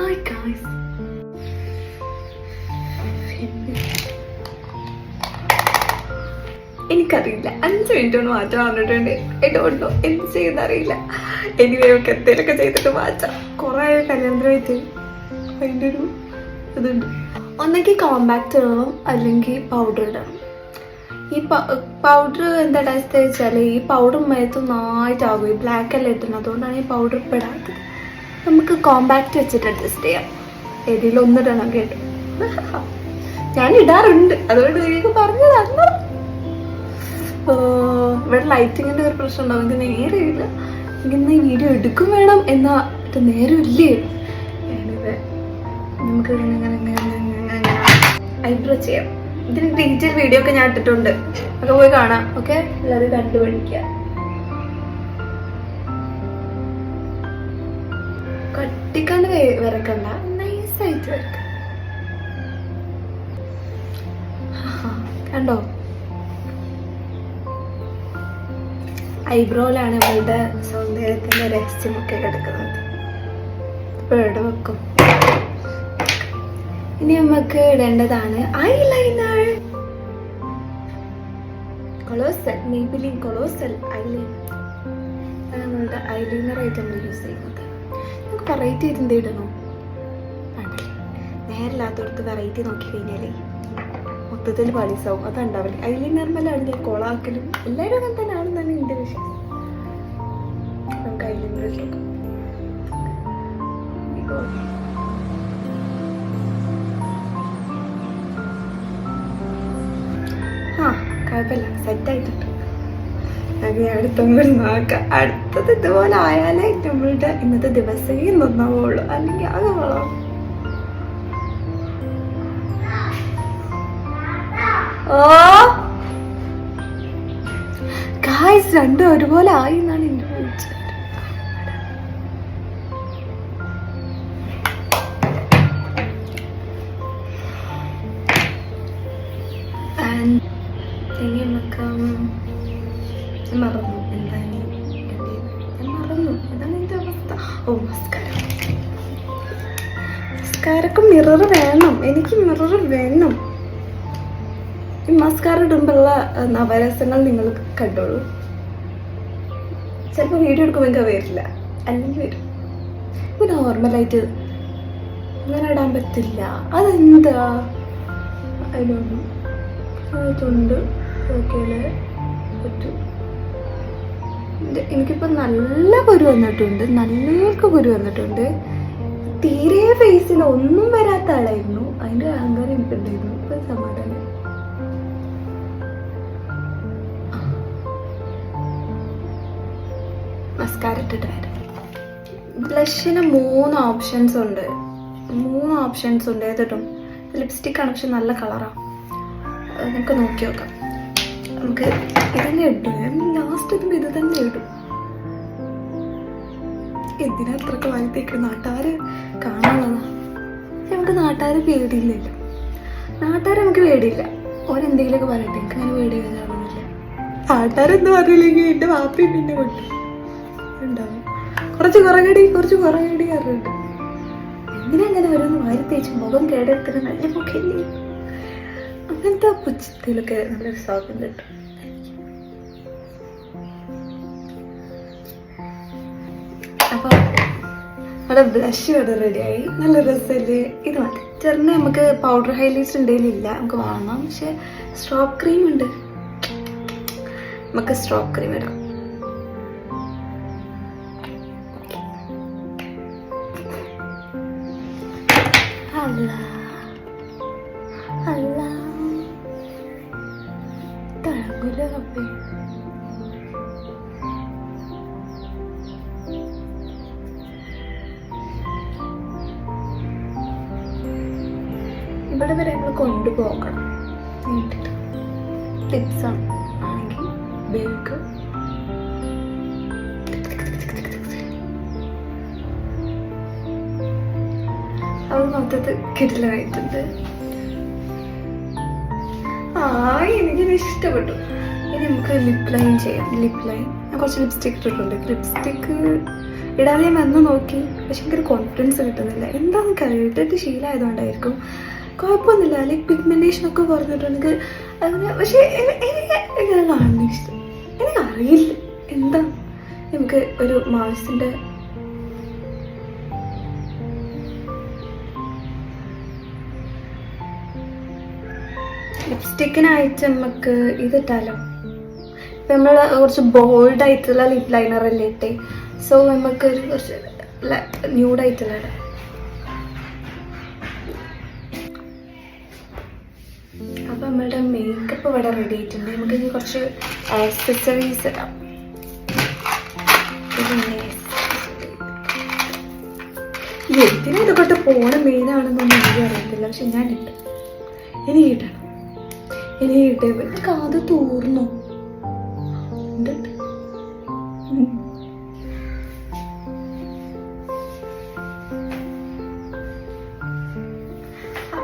Hi guys എനിക്കറിയില്ല. അഞ്ച് minute കൊണ്ട് മാറ്റം വന്നിട്ടുണ്ട് ഇതുകൊണ്ടോ എന്ത് ചെയ്യുന്നറിയില്ല. ഇനി നമുക്ക് എന്തെങ്കിലുമൊക്കെ ചെയ്തിട്ട് മാറ്റാം. കുറേ കല്യാണത്തിനായിട്ട് അതിന്റെ ഒരു ഇതുണ്ട്. ഒന്നെങ്കിൽ കോമ്പാക്റ്റ് ഇടണം. അല്ലെങ്കിൽ പൗഡർ ഇടണം. ഈ പൗഡർ എന്താ ടേസ്റ്റ് വെച്ചാൽ ഈ പൗഡർ മേത്ത് നന്നായിട്ടാകും. ഈ ബ്ലാക്ക് എല്ലാം ഇട്ടുന്നത് അതുകൊണ്ടാണ് ഈ പൗഡർ ഇപ്പം ഇടാത്തത്. നമുക്ക് കോമ്പാക്റ്റ് വെച്ചിട്ട് അഡ്ജസ്റ്റ് ചെയ്യാം. ഏതെങ്കിലും ഒന്നിടണം കേട്ടോ. ഞാൻ ഇടാറുണ്ട്. അതുകൊണ്ട് നിങ്ങൾക്ക് പറഞ്ഞു ഓ, ഇവിടെ ലൈറ്റിങ്ങിന്റെ ഒരു പ്രശ്നം ഉണ്ടാവും. എനിക്ക് നേരെയില്ല ഇങ്ങനെ വീഡിയോ എടുക്കും വേണം എന്നാ നേരം ഇല്ലേ? നമുക്ക് ഐബ്രോ ചെയ്യാം. ഇതിന് ഡീറ്റെയിൽ വീഡിയോ ഒക്കെ ഞാൻ ഇട്ടിട്ടുണ്ട്. ഒക്കെ പോയി കാണാം. ഓക്കെ എല്ലാവരും കണ്ടുപിടിക്കുക കട്ടിക്കാണ്ട് വരക്കണ്ട നൈസായിട്ട് വരക്ക കണ്ടോ? ഐബ്രോയിലാണ് നമ്മളുടെ സൗന്ദര്യത്തിന്റെ രഹസ്യമൊക്കെ കിടക്കുന്നത്. ഇപ്പൊ എവിടെ വെക്കും. ഇനി നമുക്ക് ഇടേണ്ടതാണ് eyeliner colossal Maybelline colossal eyeliner നമ്മളുടെ ഐലൈനർ ആയിട്ട് നമ്മൾ യൂസ് ചെയ്യുന്നത്. വെറൈറ്റി എന്ത് ഇടണോ? വേണ്ടല്ലേ. നേരില്ലാത്തടത്ത് വെറൈറ്റി നോക്കി കഴിഞ്ഞാലേ മൊത്തത്തിൽ പളിസാവും അതുണ്ടാവില്ല? അതിൽ നിർമ്മലാണെങ്കിൽ കൊളാക്കലും? എല്ലാവരും അങ്ങനെ തന്നെയാണെന്നാണ് എന്റെ വിശ്വാസം. നമുക്ക് അതിൽ ആ കുഴപ്പമില്ല. സെറ്റായിട്ടുണ്ട് അത് അടുത്തും നോക്കാം. നോക്കാം അടുത്തത് ഇതുപോലെ ആയാലേ നമ്മളുടെ ഇന്നത്തെ ദിവസമേ നന്നാവുള്ളൂ അല്ലെങ്കിൽ അത് കൊള്ളാം ഓ! ഗായ്സ് രണ്ടും ഒരുപോലെ ആയി എന്നാണ് മസ്കാരക്ക് മിറർ വേണം. എനിക്ക് മിറർ വേണം. ഈ മസ്കാര ഇടുമ്പോഴുള്ള അഹ്, നവരസങ്ങൾ നിങ്ങൾ കണ്ടോളൂ. ചിലപ്പോൾ വീഡിയോ എടുക്കുമ്പോൾ എനിക്ക് വരില്ല. അല്ലെങ്കിൽ വരും. ഇപ്പം നോർമലായിട്ട് അങ്ങനെ ഇടാൻ പറ്റില്ല. അതെന്താ? അതിനൊന്നും അതുകൊണ്ട് ഓക്കെ പറ്റും ഇത് എനിക്കിപ്പോ നല്ല കുരു വന്നിട്ടുണ്ട്. നല്ല കുരു വന്നിട്ടുണ്ട്. തീരെ ഫേസിൽ ഒന്നും വരാത്ത ആളായിരുന്നു. അതിന്റെ അഹങ്കാരം എനിക്കുണ്ടായിരുന്നു. ഇപ്പൊ സമാധാനം. മസ്കാര ഇട്ടിട്ട് വരാം. ബ്ലഷിന് മൂന്ന് ഓപ്ഷൻസ് ഉണ്ട്. മൂന്ന് ഓപ്ഷൻസ് ഉണ്ട്. ഏതിട്ടും ലിപ്സ്റ്റിക് ആണ് പക്ഷെ നല്ല കളറാണ് നമുക്ക് നോക്കി നോക്കാം. നമുക്ക് ഇതന്നെ ഇട്ടു ലാസ്റ്റ് ഇടുമ്പോൾ ഇത് തന്നെ ഇടും. എന്തിനാ ഇത്രക്ക് വാഴ്ത്തേക്ക് നാട്ടുകാര് കാണാനുള്ളതാ. നമുക്ക് നാട്ടുകാര് പേടിയില്ലല്ലോ. നാട്ടുകാർ നമുക്ക് പേടിയില്ല. ഓരെന്തെങ്കിലുമൊക്കെ പറയട്ടെ എനിക്ക് അങ്ങനെ പേടി കാണുന്നില്ല. നാട്ടുകാരെന്ത് പറയില്ലെങ്കിൽ എന്റെ വാപ്പി പിന്നെ കൊണ്ട് ഉണ്ടാവും കുറച്ച് കുറകടി കുറച്ച് കുറകടി അറിയുണ്ട് എന്തിനാ അങ്ങനെ ഓരോന്ന് വാരി തേച്ച് മുഖം കേടെടുത്തിട്ട് നല്ല മുഖമില്ലേ അങ്ങനത്തെ പുച്ഛത്തിലൊക്കെ നല്ലൊരു സ്വാഗതം കിട്ടും. അവിടെ ബ്ലഷ് ഇവിടെ റെഡിയായി നല്ല രസമല്ലേ ഇത് മതി. ചേട്ടന് നമുക്ക് പൗഡർ ഹൈലൈറ്റ്സ് ഉണ്ടെങ്കിലില്ല നമുക്ക് വാങ്ങാം പക്ഷെ സ്ട്രോപ്പ് ക്രീം ഉണ്ട്. നമുക്ക് സ്ട്രോപ്പ് ക്രീം ഇടാം. അല്ല അല്ല തഴങ്ങൂല കപ്പേ? ഇവിടെ വരെ നമ്മൾ കൊണ്ടുപോകണം. നീട്ടിട്ട് ടിപ്സ് ആണ്. ആണെങ്കിൽ ബേക്ക് അത് മൊത്തത്തിൽ കിടിലായിട്ടുണ്ട്. ആ എനിക്കിത് ഇഷ്ടപ്പെട്ടു. ഇനി നമുക്ക് ലിപ് ലൈൻ ചെയ്യാം. ലിപ് ലൈൻ ഞാൻ കുറച്ച് ലിപ്സ്റ്റിക് ഇട്ടിട്ടുണ്ട്. ലിപ്സ്റ്റിക്ക് ഇടാതെ ഞാൻ വന്ന് നോക്കി. പക്ഷെ എനിക്കൊരു കോൺഫിഡൻസ് കിട്ടുന്നില്ല. എന്താണെന്ന് ഇട്ടിട്ട് ശീലമായതുകൊണ്ടായിരിക്കും. കുഴപ്പമൊന്നുമില്ല. ലൈക്ക് പിഗ്മെന്റേഷൻ ഒക്കെ കുറഞ്ഞിട്ടുണ്ടെങ്കിൽ അങ്ങനെ പക്ഷേ എനി- എനിക്ക് ഇങ്ങനെ കാണുന്ന ഇഷ്ടം. എനിക്കറിയില്ല. എന്താ? നമുക്ക് ഒരു മാസിന്റെ ലിപ്സ്റ്റിക്കിനായിട്ട് നമുക്ക് ഇതിട്ടാലോ? ഇപ്പം നമ്മൾ കുറച്ച് ബോൾഡ് ആയിട്ടുള്ള ലിപ് ലൈനർ അല്ലേ ഇട്ടേ. സോ നമുക്ക് ഒരു കുറച്ച് ന്യൂഡായിട്ടുള്ള അപ്പം നമ്മളുടെ മേക്കപ്പ് ഇവിടെ റെഡി ആയിട്ടുണ്ട്. നമുക്ക് ഇനി കുറച്ച് ആക്സസറീസ് ഇടാം. എന്തിനാ ഇതൊക്കെ പോണ മെയിനാണെന്നൊന്നും എനിക്ക് അറിയത്തില്ല. പക്ഷെ ഞാൻ ഇട്ടു ഇനി കിട്ടണം ഇനി കിട്ടേ കാത് തൂർന്നു. ഉണ്ട്,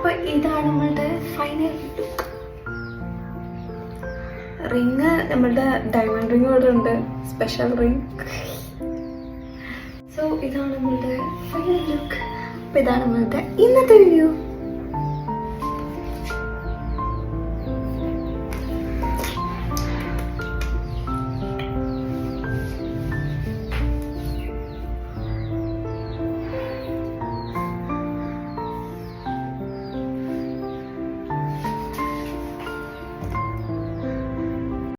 അപ്പൊ ഇതാണ് നമ്മളുടെ ഫൈനൽ ലുക്ക് റിങ് നമ്മളുടെ ഡയമണ്ട് റിങ് ഇവിടെ ഉണ്ട്. സ്പെഷ്യൽ റിങ് സോ ഇതാണ് നമ്മളുടെ ഫൈനൽ ലുക്ക് ഇതാണ് നമ്മളുടെ ഇന്നത്തെ വീഡിയോ